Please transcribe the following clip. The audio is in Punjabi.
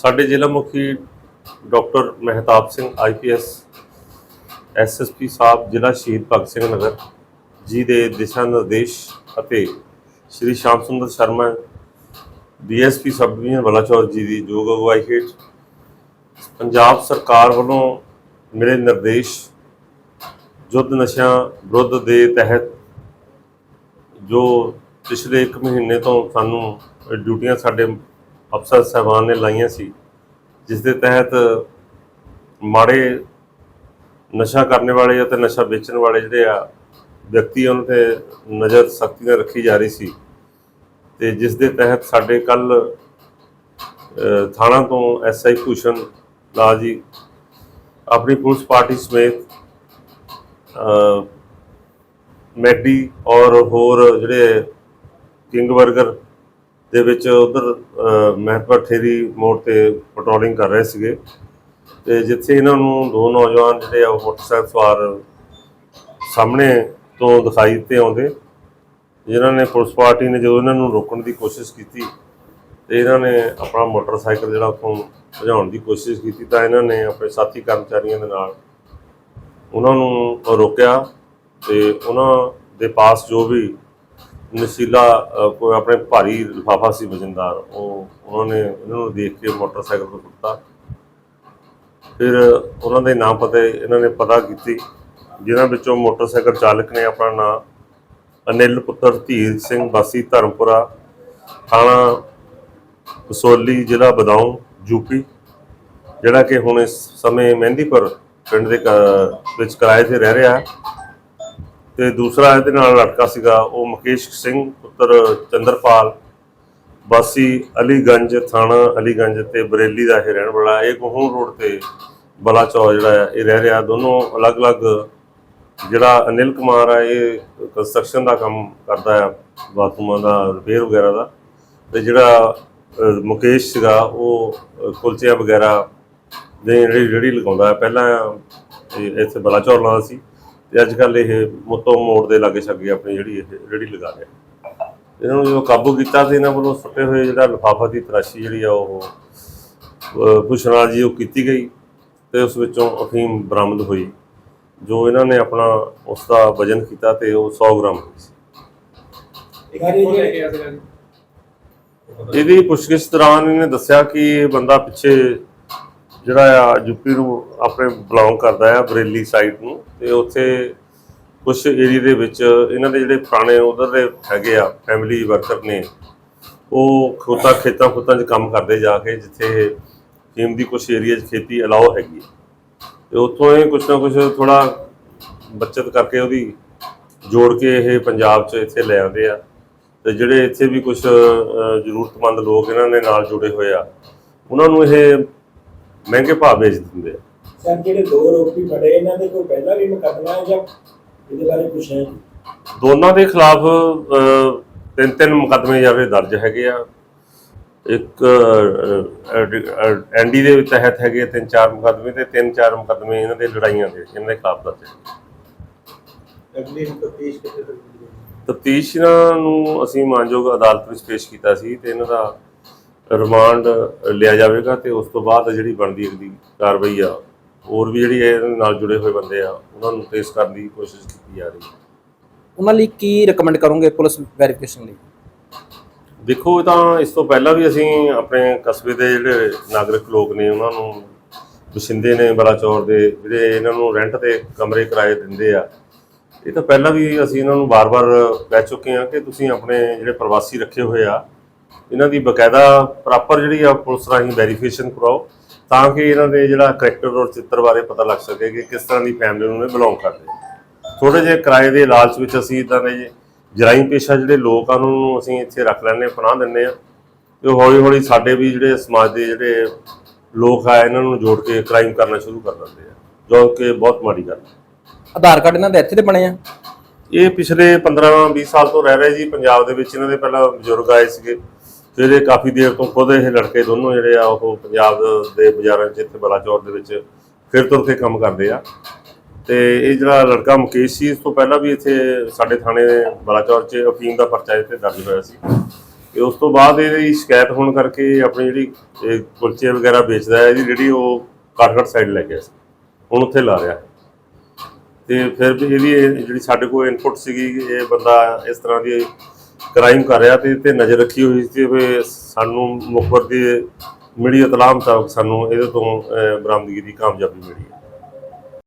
ਸਾਡੇ ਜ਼ਿਲ੍ਹਾ ਮੁਖੀ doctor Mehtab Singh IPS SSP ਸਾਹਿਬ, ਜ਼ਿਲ੍ਹਾ ਸ਼ਹੀਦ ਭਗਤ ਸਿੰਘ ਨਗਰ, ਜੀ ਦੇ ਦਿਸ਼ਾ ਨਿਰਦੇਸ਼ ਅਤੇ Shri Sham Sundar Sharma DSP sub division Balachaur ji ਦੀ ਯੋਗ ਅਗਵਾਈ ਹੇਠ ਪੰਜਾਬ ਸਰਕਾਰ ਵੱਲੋਂ ਮਿਲੇ ਨਿਰਦੇਸ਼ ਯੁੱਧ ਨਸ਼ਿਆਂ ਵਿਰੁੱਧ ਦੇ ਤਹਿਤ ਜੋ ਪਿਛਲੇ 1 ਮਹੀਨੇ ਤੋਂ ਸਾਨੂੰ ਡਿਊਟੀਆਂ ਸਾਡੇ ਅਫਸਰ ਸਾਹਿਬਾਨ ਨੇ ਲਾਈਆਂ ਸੀ, ਜਿਸ ਦੇ ਤਹਿਤ ਮਾੜੇ ਨਸ਼ਾ ਕਰਨ ਵਾਲੇ ਅਤੇ ਨਸ਼ਾ ਵੇਚਣ ਵਾਲੇ ਜਿਹੜੇ ਆ, ਵਿਅਕਤੀ ਉਹਨਾਂ ਤੇ ਨਜ਼ਰ ਸਖਤੀ ਨਾਲ ਰੱਖੀ ਜਾ ਰਹੀ ਸੀ। ਤੇ ਜਿਸ ਦੇ ਤਹਿਤ ਸਾਡੇ ਕੱਲ ਥਾਣਾ ਤੋਂ ਐਸਆਈ ਭੂਸ਼ਣ ਲਾਲ ਜੀ ਆਪਣੀ ਪੁਲਿਸ ਪਾਰਟੀ ਸਮੇਤ ਮੈਡੀ ਔਰ ਹੋਰ ਜਿਹੜੇ ਕਿੰਗ 버ਗਰ ਦੇ ਵਿੱਚ ਉਧਰ ਮਹਿਤਪੁਰ ਠੇਰੀ ਮੋੜ ਤੇ ਪੈਟਰੋਲਿੰਗ ਕਰ ਰਹੇ ਸੀਗੇ। ਤੇ ਜਿੱਥੇ ਇਹਨਾਂ ਨੂੰ ਦੋ ਨੌਜਵਾਨ ਜਿਹੜੇ ਆ, ਉਹ ਮੋਟਰਸਾਈਕਲ ਸਵਾਰ ਸਾਹਮਣੇ ਤੋਂ ਦਿਖਾਈ 'ਤੇ ਆਉਂਦੇ। ਜਿਨ੍ਹਾਂ ਨੇ ਪੁਲਿਸ ਪਾਰਟੀ ਨੇ ਜਦੋਂ ਇਹਨਾਂ ਨੂੰ ਰੋਕਣ ਦੀ ਕੋਸ਼ਿਸ਼ ਕੀਤੀ ਤੇ ਇਹਨਾਂ ਨੇ ਆਪਣਾ ਮੋਟਰਸਾਈਕਲ ਜਿਹੜਾ ਉੱਥੋਂ ਭਜਾਉਣ ਦੀ ਕੋਸ਼ਿਸ਼ ਕੀਤੀ ਤਾਂ ਇਹਨਾਂ ਨੇ ਆਪਣੇ ਸਾਥੀ ਕਰਮਚਾਰੀਆਂ ਦੇ ਨਾਲ ਉਹਨਾਂ ਨੂੰ ਰੋਕਿਆ ਤੇ ਉਹਨਾਂ ਦੇ ਪਾਸ ਜੋ ਵੀ ਨਸ਼ੀਲਾ ਕੋਈ ਆਪਣੇ ਭਾਰੀ ਲਿਫਾਫਾ ਸੀ ਵਜਨਦਾਰ ਉਹ ਉਹਨਾਂ ਨੇ ਇਹਨਾਂ ਨੂੰ ਦੇਖ ਕੇ ਮੋਟਰਸਾਈਕਲ ਤੋਂ ਸੁੱਟਤਾ। ਫਿਰ ਉਹਨਾਂ ਦੇ ਨਾਮ ਪਤੇ ਇਹਨਾਂ ਨੇ ਪਤਾ ਕੀਤੀ, ਜਿਨ੍ਹਾਂ ਵਿੱਚੋਂ ਮੋਟਰਸਾਈਕਲ ਚਾਲਕ ਨੇ ਆਪਣਾ ਨਾਮ ਅਨਿਲ ਪੁੱਤਰ ਧੀਰ ਸਿੰਘ ਵਾਸੀ ਧਰਮਪੁਰਾ, ਥਾਣਾ ਕਸੌਲੀ ਜ਼ਿਲ੍ਹਾ ਬਦਾਊਂ ਯੂਪੀ ਜਿਹੜਾ ਕਿ ਹੁਣ ਇਸ ਸਮੇਂ ਮਹਿੰਦੀਪੁਰ ਪਿੰਡ ਦੇ ਕ- ਵਿੱਚ ਕਿਰਾਏ ਤੇ ਰਹਿ ਰਿਹਾ ਤੇ ਦੂਸਰਾ ਇਹਦੇ ਨਾਲ ਲੜਕਾ ਸੀਗਾ, ਉਹ ਮੁਕੇਸ਼ ਸਿੰਘ, ਪੁੱਤਰ ਚੰਦਰਪਾਲ, ਵਾਸੀ ਅਲੀਗੰਜ ਥਾਣਾ ਅਲੀਗੰਜ ਤੇ ਬਰੇਲੀ ਦਾ ਇਹ ਰਹਿਣ ਵਾਲਾ, ਇਹ ਗਹੂੰ ਰੋਡ ਤੇ ਬਲਾਚੌਰ ਜਿਹੜਾ ਹੈ, ਇਹ ਰਹਿ ਰਿਹਾ। ਦੋਨੋਂ ਅਲੱਗ-ਅਲੱਗ ਜਿਹੜਾ ਅਨਿਲ ਕੁਮਾਰ ਆ, ਇਹ ਕੰਸਟਰਕਸ਼ਨ ਦਾ ਕੰਮ ਕਰਦਾ ਆ, ਬਾਥਰੂਮਾਂ ਦਾ ਰਿਪੇਅਰ ਵਗੈਰਾ ਦਾ। ਤੇ ਜਿਹੜਾ ਮੁਕੇਸ਼ ਸੀਗਾ, ਉਹ ਕੁਲਚਿਆਂ ਵਗੈਰਾ ਦੇ ਜਿਹੜੀ ਰੇਹੜੀ ਲਗਾਉਂਦਾ। ਪਹਿਲਾਂ ਇੱਥੇ ਬਲਾਚੌਰ ਲਾਉਂਦਾ ਸੀ। ਤੇ ਅੱਜ ਕੱਲ ਇਹ ਮੁੱਤੋ ਮੋੜ ਦੇ ਲਾਗੇ ਛੱਗੇ ਆਪਣੀ ਜਿਹੜੀ ਇਹ ਰੇਹੜੀ ਲਗਾ ਰਿਹਾ ਇਹਨਾਂ ਨੂੰ ਜਦੋਂ ਕਾਬੂ ਕੀਤਾ ਤੇ ਇਹਨਾਂ ਵੱਲੋਂ ਸੁੱਟੇ ਹੋਏ ਜਿਹੜਾ ਲਿਫਾਫਾ ਦੀ ਤਰਾਸ਼ੀ ਜਿਹੜੀ ਆ ਉਹ ਪੁੱਛਣਾ ਜੀ ਉਹ ਕੀਤੀ ਗਈ ਤੇ ਉਸ ਵਿੱਚੋਂ ਅਫੀਮ ਬਰਾਮਦ ਹੋਈ। ਜੋ ਇਹਨਾਂ ਨੇ ਆਪਣਾ ਉਸ ਦਾ ਵਜਨ ਕੀਤਾ ਤੇ ਉਹ 100 ਗ੍ਰਾਮ ਸੀ। ਇਹਦੀ ਪੁੱਛਗਿੱਛ ਦੌਰਾਨ ਇਹਨੇ ਦੱਸਿਆ ਕਿ ਇਹ ਬੰਦਾ ਪਿੱਛੇ ਜਿਹੜਾ ਆ ਯੂਪੀ ਨੂੰ ਆਪਣੇ ਬਿਲੋਂਗ ਕਰਦਾ ਆ, ਬਰੇਲੀ ਸਾਈਡ ਨੂੰ, ਤੇ ਉੱਥੇ ਕੁਝ ਏਰੀਆ ਦੇ ਵਿੱਚ ਇਹਨਾਂ ਦੇ ਜਿਹੜੇ ਪੁਰਾਣੇ ਉਧਰ ਦੇ ਹੈਗੇ ਆ ਫੈਮਿਲੀ ਵਰਕਰ ਨੇ, ਉਹ ਖੋਤਾ, ਖੇਤਾਂ ਖੁੱਤਾਂ 'ਚ ਕੰਮ ਕਰਦੇ ਜਾ ਕੇ, ਜਿੱਥੇ ਟੀਮ ਦੀ ਕੁਝ ਏਰੀਆ 'ਚ ਖੇਤੀ ਅਲਾਉ ਹੈਗੀ ਹੈ। ਤੇ ਉੱਥੋਂ ਇਹ ਕੁਛ ਨਾ ਕੁਛ ਥੋੜਾ ਬੱਚਤ ਕਰਕੇ ਉਹਦੀ ਜੋੜ ਕੇ ਇਹ ਪੰਜਾਬ 'ਚ ਇੱਥੇ ਲੈ ਆਉਂਦੇ ਆ ਤੇ ਜਿਹੜੇ ਇੱਥੇ ਵੀ ਕੁਝ ਜ਼ਰੂਰਤਮੰਦ ਲੋਕ ਇਹਨਾਂ ਦੇ ਨਾਲ ਜੁੜੇ ਹੋਏ ਆ, ਉਹਨਾਂ ਨੂੰ ਇਹ ਮਹਿੰਗੇ ਭਾਅ ਵੇਚ ਦਿੰਦੇ ਆ ਸਰ ਜਿਹੜੇ ਦੋ ਆਰੋਪੀ ਫੜੇ ਇਹਨਾਂ ਦੇ ਕੋਈ ਪਹਿਲਾਂ ਵੀ ਮੁਕੱਦਮਾ ਹੈ ਜਾਂ ਇਹਦੇ ਬਾਰੇ ਪੁੱਛਿਆ ਜੀ? ਦੋਨਾਂ ਦੇ ਖਿਲਾਫ ਤਿੰਨ ਤਿੰਨ ਮੁਕੱਦਮੇ ਜਿਹੜੇ ਦਰਜ ਹੈਗੇ ਆ ਇੱਕ ਐਨਡੀ ਦੇ ਤਹਿਤ ਹੈਗੇ ਤਿੰਨ ਚਾਰ ਮੁਕੱਦਮੇ ਤੇ ਤਿੰਨ ਚਾਰ ਮੁਕੱਦਮੇ ਇਹਨਾਂ ਦੇ ਲੜਾਈਆਂ ਦੇ ਇਹਨਾਂ ਦੇ ਖਿਲਾਫ ਦਰਜ ਹੈ ਅਗਲੀ ਤਫਤੀਸ਼ ਕਿੱਥੇ ਤੱਕ? ਤਫਤੀਸ਼ ਨੂੰ ਅਸੀਂ ਮਾਨਯੋਗ ਅਦਾਲਤ ਵਿੱਚ ਪੇਸ਼ ਕੀਤਾ ਸੀ ਤੇ ਇਹਨਾਂ ਦਾ ਰਿਮਾਂਡ ਲਿਆ ਜਾਵੇਗਾ ਤੇ ਉਸ ਤੋਂ ਬਾਅਦ ਜਿਹੜੀ ਬਣਦੀ ਅਗਲੀ ਕਾਰਵਾਈ ਆ ਹੋਰ ਵੀ ਜਿਹੜੀ ਇਹਦੇ ਨਾਲ ਜੁੜੇ ਹੋਏ ਬੰਦੇ ਆ ਉਹਨਾਂ ਨੂੰ ਟ੍ਰੇਸ ਕਰਨ ਦੀ ਕੋਸ਼ਿਸ਼ ਕੀਤੀ ਜਾ ਰਹੀ ਹੈ। ਉਹਨਾਂ ਲਈ ਕੀ ਰეკਮੈਂਡ ਕਰੋਗੇ ਪੁਲਿਸ ਵੈਰੀਫਿਕੇਸ਼ਨ ਲਈ? ਦੇਖੋ ਇਹ ਤਾਂ ਇਸ ਤੋਂ ਪਹਿਲਾਂ ਵੀ ਅਸੀਂ ਆਪਣੇ ਕਸਬੇ ਦੇ ਜਿਹੜੇ ਨਾਗਰਿਕ ਲੋਕ ਨੇ ਉਹਨਾਂ ਨੂੰ ਵਸਿੰਦੇ ਨੇ ਬਲਾਚੌਰ ਦੇ ਜਿਹੜੇ ਇਹਨਾਂ ਨੂੰ ਰੈਂਟ ਤੇ ਕਮਰੇ ਕਿਰਾਏ ਦਿੰਦੇ ਆ। ਇਹ ਤਾਂ ਪਹਿਲਾਂ ਵੀ ਅਸੀਂ ਇਹਨਾਂ ਨੂੰ ਬਾਰ-ਬਾਰ ਕਹਿ ਚੁੱਕੇ ਹਾਂ ਕਿ ਤੁਸੀਂ ਆਪਣੇ ਜਿਹੜੇ ਪ੍ਰਵਾਸੀ ਰੱਖੇ ਹੋਏ ਆ ਇਹਨਾਂ ਦੀ ਬਕਾਇਦਾ ਪ੍ਰੋਪਰ ਜਿਹੜੀ ਆ ਪੁਲਿਸ ਰਾਹੀਂ ਵੈਰੀਫਿਕੇਸ਼ਨ ਕਰਾਓ ਤਾਂ ਕਿ ਇਹਨਾਂ ਦੇ ਜਿਹੜਾ ਕਰੈਕਟਰ ਔਰ ਚਿੱਤਰ ਬਾਰੇ ਪਤਾ ਲੱਗ ਸਕੇ ਕਿ ਕਿਸ ਤਰ੍ਹਾਂ ਦੀ ਫੈਮਿਲੀ ਨੂੰ ਇਹ ਬਿਲੋਂਗ ਕਰਦੇ ਥੋੜੇ ਜਿਹੇ ਕਿਰਾਏ ਦੇ ਲਾਲਚ ਵਿੱਚ ਅਸੀਂ ਇਦਾਂ ਦੇ ਜਰਾਈਮ ਪੇਸ਼ਾ ਜਿਹੜੇ ਲੋਕ ਨੂੰ ਅਸੀਂ ਇੱਥੇ ਰੱਖ ਹਾਂ ਪਨਾਹ ਦਿੰਦੇ ਆ ਤੇ ਹੌਲੀ ਹੌਲੀ ਸਾਡੇ ਵੀ ਜਿਹੜੇ ਸਮਾਜ ਦੇ ਜਿਹੜੇ ਲੋਕ ਆ ਇਹਨਾਂ ਨੂੰ ਜੋੜ ਕੇ ਕ੍ਰਾਈਮ ਕਰਨਾ ਸ਼ੁਰੂ ਕਰ ਦਿੰਦੇ ਆ ਜੋ ਕਿ ਬਹੁਤ ਮਾੜੀ ਗੱਲ ਹੈ ਆਧਾਰ ਕਾਰਡ ਇਹਨਾਂ ਦੇ ਇੱਥੇ ਦੇ ਬਣੇ ਆ? ਇਹ ਪਿਛਲੇ 15-20 ਸਾਲ ਤੋਂ ਰਹਿ ਰਹੇ ਜੀ ਪੰਜਾਬ ਦੇ ਵਿੱਚ ਇਹਨਾਂ ਦੇ ਪਹਿਲਾਂ ਬਜ਼ੁਰਗ ਆਏ ਸੀਗੇ। ਫਿਰ ਇਹ ਕਾਫੀ ਦੇਰ ਤੋਂ ਖੁਦ ਇਹ ਲੜਕੇ ਦੋਨੋਂ ਜਿਹੜੇ ਆ, ਉਹ ਪੰਜਾਬ ਦੇ ਬਾਜ਼ਾਰਾਂ 'ਚ, ਇੱਥੇ ਬਲਾਚੌਰ ਦੇ ਵਿੱਚ ਫਿਰ ਤੁਰ ਕੇ ਕੰਮ ਕਰਦੇ ਆ। ਤੇ ਇਹ ਜਿਹੜਾ ਲੜਕਾ ਮੁਕੇਸ਼ ਸੀ, ਇਸ ਤੋਂ ਪਹਿਲਾਂ ਵੀ ਇੱਥੇ ਸਾਡੇ ਥਾਣੇ ਬਲਾਚੌਰ 'ਚ ਅਫੀਮ ਦਾ ਪਰਚਾ ਇੱਥੇ ਦਰਜ ਹੋਇਆ ਸੀ। ਤੇ ਉਸ ਤੋਂ ਬਾਅਦ ਇਹਦੀ ਸ਼ਿਕਾਇਤ ਹੋਣ ਕਰਕੇ ਆਪਣੀ ਜਿਹੜੀ ਕੁਲਚੇ ਵਗੈਰਾ ਵੇਚਦਾ ਹੈ ਇਹਦੀ ਜਿਹੜੀ ਉਹ ਕਾਟਗੜ ਸਾਈਡ ਲੈ ਗਿਆ ਸੀ। ਹੁਣ ਉੱਥੇ ਲਾ ਰਿਹਾ। ਤੇ ਫਿਰ ਵੀ ਇਹਦੀ ਇਹ ਜਿਹੜੀ ਸਾਡੇ ਕੋਲ ਇਨਪੁਟ ਸੀਗੀ, ਇਹ ਬੰਦਾ ਇਸ ਤਰ੍ਹਾਂ ਦੀ ਕ੍ਰਾਈਮ ਕਰ ਰਿਹਾ ਤੇ ਤੇ ਨਜ਼ਰ ਰੱਖੀ ਹੋਈ ਸੀ ਵੀ ਸਾਨੂੰ ਮੁਖਬਰ ਦੀ ਮਿਲੀ ਇਤਲਾਹ ਮੁਤਾਬਕ ਸਾਨੂੰ ਇਹਦੇ ਤੋਂ ਬਰਾਮਦਗੀ ਦੀ ਕਾਮਯਾਬੀ ਮਿਲੀ।